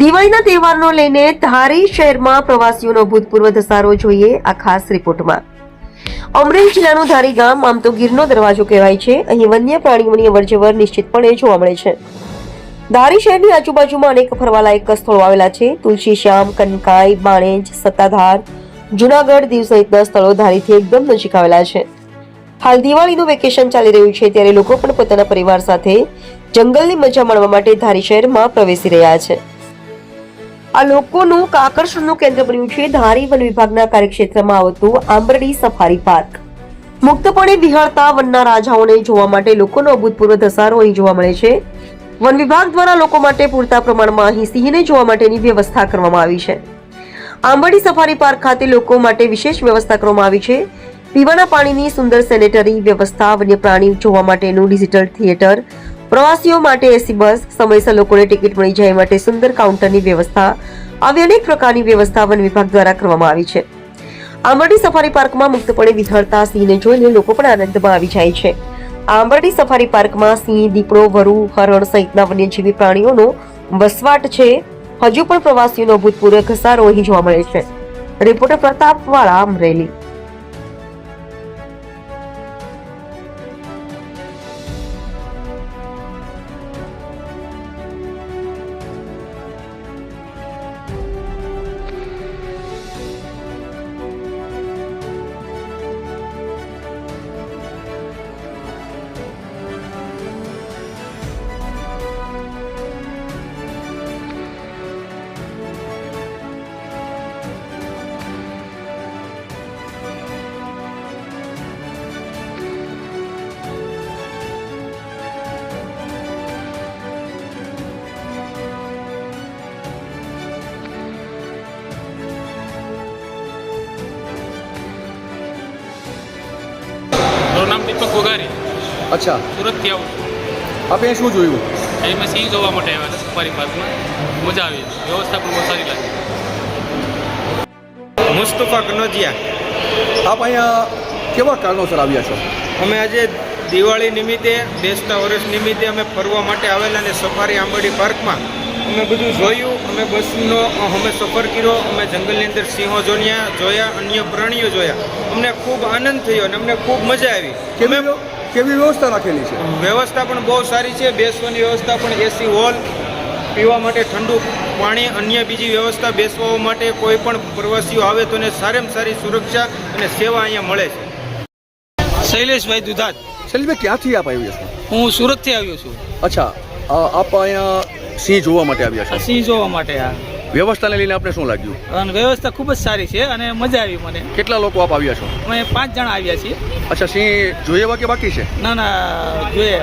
દિવાળીના તહેવારનો લઈને ધારી શહેરમાં પ્રવાસીઓનો ભૂતપૂર્વ ધસારો જોઈએ આ ખાસ રિપોર્ટમાં. અમરેલી જિલ્લાનું ધારી ગામ આમ તો ગીરનો દરવાજો કહેવાય છે. અહીં વન્ય પ્રાણીઓની અવરજવર નિશ્ચિતપણે જોવા મળે છે. ધારી શહેરની આજુબાજુમાં અનેક ફરવાલાયક સ્થળો આવેલા છે. તુલસી, શ્યામ, કનકાઈ, બાણેજ, સત્તાધાર, જુનાગઢ દીવ સહિતના સ્થળો ધારીથી એકદમ નજીક આવેલા છે. હાલ દિવાળીનું વેકેશન ચાલી રહ્યું છે ત્યારે લોકો પણ પોતાના પરિવાર સાથે જંગલની મજા માણવા માટે ધારી શહેરમાં પ્રવેશી રહ્યા છે. આ લોકોનું આકર્ષણનું કેન્દ્ર બન્યું છે ધારી વન વિભાગના કાર્યક્ષેત્રમાં આવતું આંબરડી સફારી પાર્ક. મુક્તપણે વિહળતા વનના રાજાઓને જોવા માટે લોકોનો અભૂતપૂર્વ ધસારો અહીં જોવા મળે છે. વન વિભાગ દ્વારા લોકો માટે પૂરતા પ્રમાણમાં અહીં સિંહને જોવા માટેની વ્યવસ્થા કરવામાં આવી છે. આંબરડી સફારી પાર્ક ખાતે લોકો માટે વિશેષ વ્યવસ્થા કરવામાં આવી છે. પીવાના પાણીની સુંદર સેનેટરી વ્યવસ્થા વન્ય પ્રાણી જોવા માટેનું ડિજિટલ થિયેટર પ્રવાસીઓ માટે એસી બસ, સમયસર લોકોને ટિકિટ મળી જાય માટે સુંદર કાઉન્ટરની વ્યવસ્થા આવી અનેક પ્રકારની વ્યવસ્થા વન વિભાગ દ્વારા કરવામાં આવી છે. આંબરડી સફારી પાર્કમાં મુક્તપણે વિહળતા સિંહને જોઈને લોકો પણ આનંદમાં આવી જાય છે. આંબરડી સફારી પાર્કમાં સિંહ, દીપડો, વરુ, હરણ સહિતના વન્યજીવી પ્રાણીઓનો વસવાટ છે. હજુ પણ પ્રવાસીઓનો ભૂતપૂર્વ ઘસારો અહીં જોવા મળે છે. રિપોર્ટર પ્રતાપવાળા અમરેલી. નામ દીપક ગોગારી અચ્છા. સુરતથી આવું છું. આપે શું જોયું? અહીં મેં સિંહ જોવા માટે આવ્યા હતા સફારી પાર્કમાં. મજા આવી. વ્યવસ્થા પણ બહુ સારી લાગી. મુસ્તફા કનોજિયા. આપ અહીંયા કેવા કારણોસર આવ્યા છો? અમે આજે દિવાળી નિમિત્તે બેસતા વર્ષ નિમિત્તે અમે ફરવા માટે આવેલા અને સફારી આંબડી પાર્કમાં અમે બધું જોયું. અમે બસનો અમે સફર કર્યો. અમે જંગલની અંદર સિંહો જોયા જોયા અન્ય પ્રાણીઓ જોયા. અમને ખૂબ આનંદ થયો અને અમને ખૂબ મજા આવી. કેવી કેવી વ્યવસ્થા રાખેલી છે? વ્યવસ્થા પણ બહુ સારી છે. બેસવાની વ્યવસ્થા પણ એસી હોલ પીવા માટે ઠંડુ પાણી અન્ય બીજી વ્યવસ્થા બેસવા માટે કોઈ પણ પ્રવાસીઓ આવે તો એને સારામાં સારી સુરક્ષા અને સેવા અહીંયા મળે છે. શૈલેષભાઈ દુધાત. શૈલેષભાઈ ક્યાંથી આપ આવ્યો છો? હું સુરતથી આવ્યો છું. અચ્છા આપ અહીંયા સિંહ જોવા માટે આવ્યા છો? સિંહ જોવા માટે આ વ્યવસ્થાને લઈને આપણે શું લાગ્યું? અને વ્યવસ્થા ખૂબ જ સારી છે અને મજા આવી મને. કેટલા લોકો આપ આવ્યા છો? અમે પાંચ જણા આવ્યા છીએ. અચ્છા સિંહ જોઈએ એવા કે બાકી છે? ના ના જોઈએ